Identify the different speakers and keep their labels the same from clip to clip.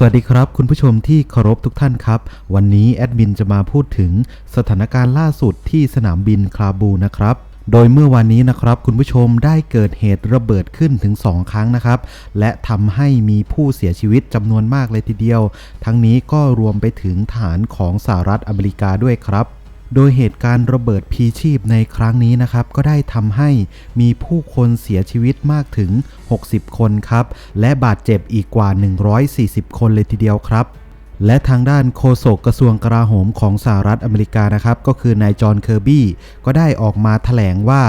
Speaker 1: สวัสดีครับ คุณผู้ชมที่เคารพทุกท่านครับ วันนี้แอดมินจะมาพูดถึงสถานการณ์ล่าสุดที่สนามบินคาบูนะครับโดยเมื่อวานนี้นะครับคุณผู้ชมได้เกิดเหตุระเบิดขึ้นถึง 2 ครั้งนะครับ และทำให้มีผู้เสียชีวิตจำนวนมากเลยทีเดียว ทั้งนี้ก็รวมไปถึงฐานของสหรัฐอเมริกาด้วยครับ โดยเหตุการณ์ระเบิดพีชีพในครั้งนี้นะครับ ก็ได้ทำให้มีผู้คนเสียชีวิตมากถึง 60 คนครับ และบาดเจ็บอีกกว่า 140 คนเลยทีเดียวครับ และทางด้านโฆษกกระทรวงกลาโหมของสหรัฐอเมริกานะครับ ก็คือนายจอห์นเคอร์บี้ก็ได้ออกมาแถลงว่า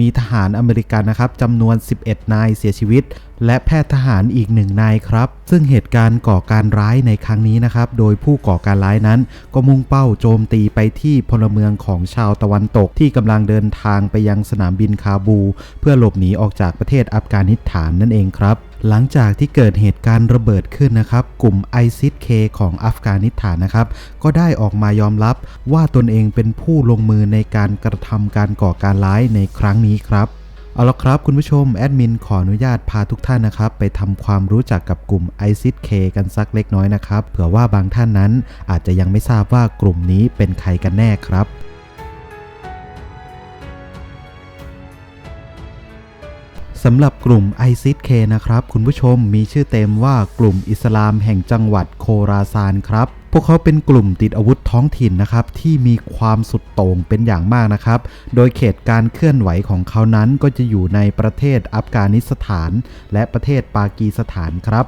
Speaker 1: มีทหารอเมริกันนะครับจำนวน 11 นายเสียชีวิต และแพทย์ทหารอีกหนึ่งนายครับ ซึ่งเหตุการณ์ก่อการร้ายในครั้งนี้นะครับ โดยผู้ก่อการร้ายนั้น ก็มุ่งเป้าโจมตีไปที่พลเมืองของชาวตะวันตกที่กำลังเดินทางไปยังสนามบินคาบู เพื่อหลบหนีออกจากประเทศอัฟกานิสถานนั่นเองครับ หลังจากที่เกิดเหตุการณ์ระเบิดขึ้นนะครับ กลุ่มไอซิสเคของอัฟกานิสถานนะครับ ก็ได้ออกมายอมรับว่าตนเองเป็นผู้ลงมือในการกระทำการก่อการร้ายในครั้งนี้ครับเอาละครับคุณผู้ชมแอดมินขออนุญาตพาทุกท่านนะครับ ไปทำความรู้จักกับกลุ่ม i s i s K กันสักเล็กน้อยนะครับ เผื่อว่าบางท่านนั้นอาจจะยังไม่ทราบว่ากลุ่มนี้เป็นใครกันแน่ครับ สำหรับกลุ่ม i s i s K นะครับ คุณผู้ชมมีชื่อเต็มว่ากลุ่มอิสลามแห่งจังหวัดโคราซานครับพวกเขาเป็นกลุ่มติดอาวุธท้องถิ่นนะครับที่มีความสุดโต่งเป็นอย่างมากนะครับ โดยเขตการเคลื่อนไหวของเขานั้นก็จะอยู่ในประเทศอัฟกานิสถาน และประเทศปากีสถานครับ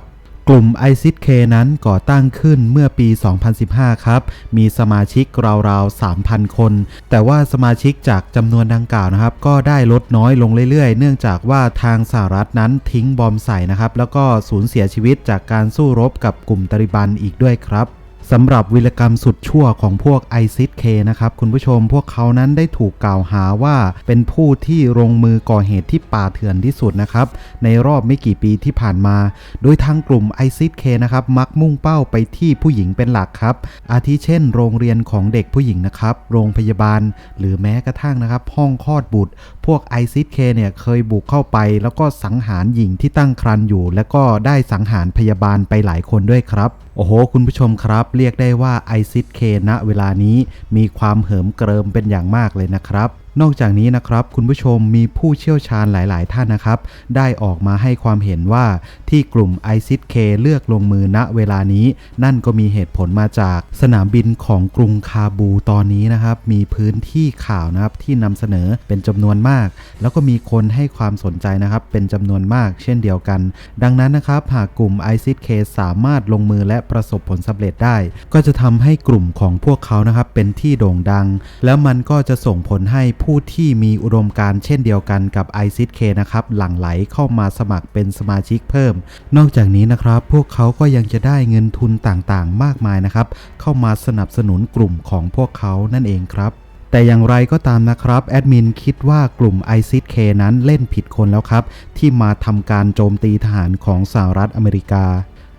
Speaker 1: กลุ่ม i s i s K นั้นก่อตั้งขึ้นเมื่อปี 2015 ครับ มีสมาชิกราวๆ 3,000 คน แต่ว่าสมาชิกจากจำนวนดังกล่าวนะครับ ก็ได้ลดน้อยลงเรื่อยๆ เนื่องจากว่าทางสหรัฐนั้นทิ้งบอมใส่นะครับ แล้วก็สูญเสียชีวิตจากการสู้รบกับกลุ่มตาลิบันอีกด้วยครับ สำหรับวิรกรรมสุดชั่วของพวก i s i s K นะครับ คุณผู้ชมพวกเขานั้นได้ถูกกล่าวหาว่าเป็นผู้ที่ลงมือก่อเหตุที่ป่าเถื่อนที่สุดนะครับ ในรอบไม่กี่ปีที่ผ่านมา โดยทางกลุ่ม i s i s K นะครับ มักมุ่งเป้าไปที่ผู้หญิงเป็นหลักครับ อาทิเช่น โรงเรียนของเด็กผู้หญิงนะครับ โรงพยาบาล หรือแม้กระทั่งนะครับ ห้องคลอดบุตร พวก i s i s K เนี่ยเคยบุกเข้าไป แล้วก็สังหารหญิงที่ตั้งครรภ์อยู่ แล้วก็ได้สังหารพยาบาลไปหลายคนด้วยครับ โอ้โห คุณผู้ชมครับ เรียกได้ว่า i s i s K ณเวลานี้มีความเหิมเกริมเป็นอย่างมากเลยนะครับนอกจากนี้นะครับคุณผู้ชมมีผู้เชี่ยวชาญหลาย ๆ ท่านนะครับ ได้ออกมาให้ความเห็นว่าที่กลุ่ม i s i s K เลือกลงมือณเวลานี้ นั่นก็มีเหตุผลมาจากสนามบินของกรุงคาบูตอนนี้นะครับ มีพื้นที่ข่าวนะครับที่นำเสนอเป็นจำนวนมาก แล้วก็มีคนให้ความสนใจนะครับ เป็นจำนวนมากเช่นเดียวกัน ดังนั้นนะครับหากกลุ่ม i s i s K สามารถลงมือและประสบผลสำเร็จได้ ก็จะทำให้กลุ่มของพวกเขานะครับเป็นที่โด่งดัง แล้วมันก็จะส่งผลให้ผู้ที่มีอุดมการเช่นเดียวกันกับ i s i s K นะครับ หลั่งไหลเข้ามาสมัครเป็นสมาชิกเพิ่ม นอกจากนี้นะครับ พวกเขาก็ยังจะได้เงินทุนต่างๆ มากมายนะครับ เข้ามาสนับสนุนกลุ่มของพวกเขานั่นเองครับแต่อย่างไรก็ตามนะครับ แอดมินคิดว่ากลุ่ม i s i s K นั้นเล่นผิดคนแล้วครับ ที่มาทำการโจมตีทหารของสหรัฐอเมริกา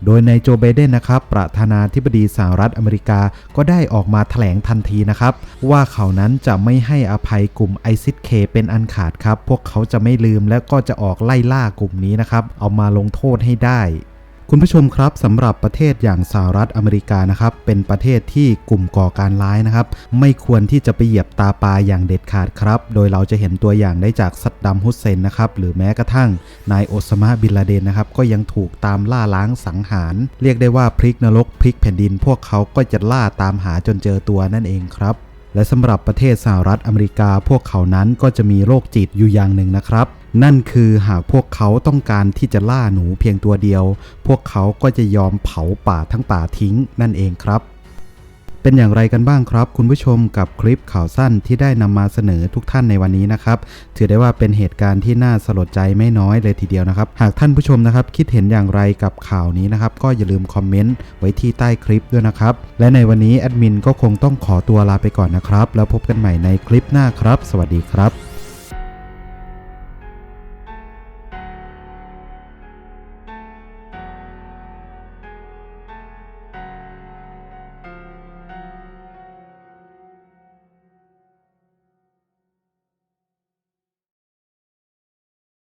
Speaker 1: โดยนายโจไบเดนนะครับ ประธานาธิบดีสหรัฐอเมริกาก็ได้ออกมาแถลงทันทีนะครับ ว่าเขานั้นจะไม่ให้อภัยกลุ่มไอซิดเคเป็นอันขาดครับ พวกเขาจะไม่ลืมและก็จะออกไล่ล่ากลุ่มนี้นะครับ เอามาลงโทษให้ได้ คุณผู้ชมครับสำหรับประเทศอย่างสหรัฐอเมริกานะครับเป็นประเทศที่กลุ่มก่อการร้ายนะครับ ไม่ควรที่จะไปเหยียบตาปลาอย่างเด็ดขาดครับ โดยเราจะเห็นตัวอย่างได้จากซัดดัมฮุสเซนนะครับหรือแม้กระทั่งนายโอซามาบินลาเดนนะครับก็ยังถูกตามล่าล้างสังหาร เรียกได้ว่าพลิกนรกพลิกแผ่นดิน พวกเขาก็จะล่าตามหาจนเจอตัวนั่นเองครับและสำหรับประเทศสหรัฐอเมริกาพวกเขานั้นก็จะมีโรคจิตอยู่อย่างหนึ่งนะครับ นั่นคือหากพวกเขาต้องการที่จะล่าหนูเพียงตัวเดียว พวกเขาก็จะยอมเผาป่าทั้งป่าทิ้งนั่นเองครับ เป็นอย่างไรกันบ้างครับ คุณผู้ชมกับคลิปข่าวสั้นที่ได้นำมาเสนอทุกท่านในวันนี้นะครับ ถือได้ว่าเป็นเหตุการณ์ที่น่าสลดใจไม่น้อยเลยทีเดียวนะครับ หากท่านผู้ชมนะครับ คิดเห็นอย่างไรกับข่าวนี้นะครับ ก็อย่าลืมคอมเมนต์ไว้ที่ใต้คลิปด้วยนะครับ และในวันนี้แอดมินก็คงต้องขอตัวลาไปก่อนนะครับ แล้วพบกันใหม่ในคลิปหน้าครับ สวัสดีครับ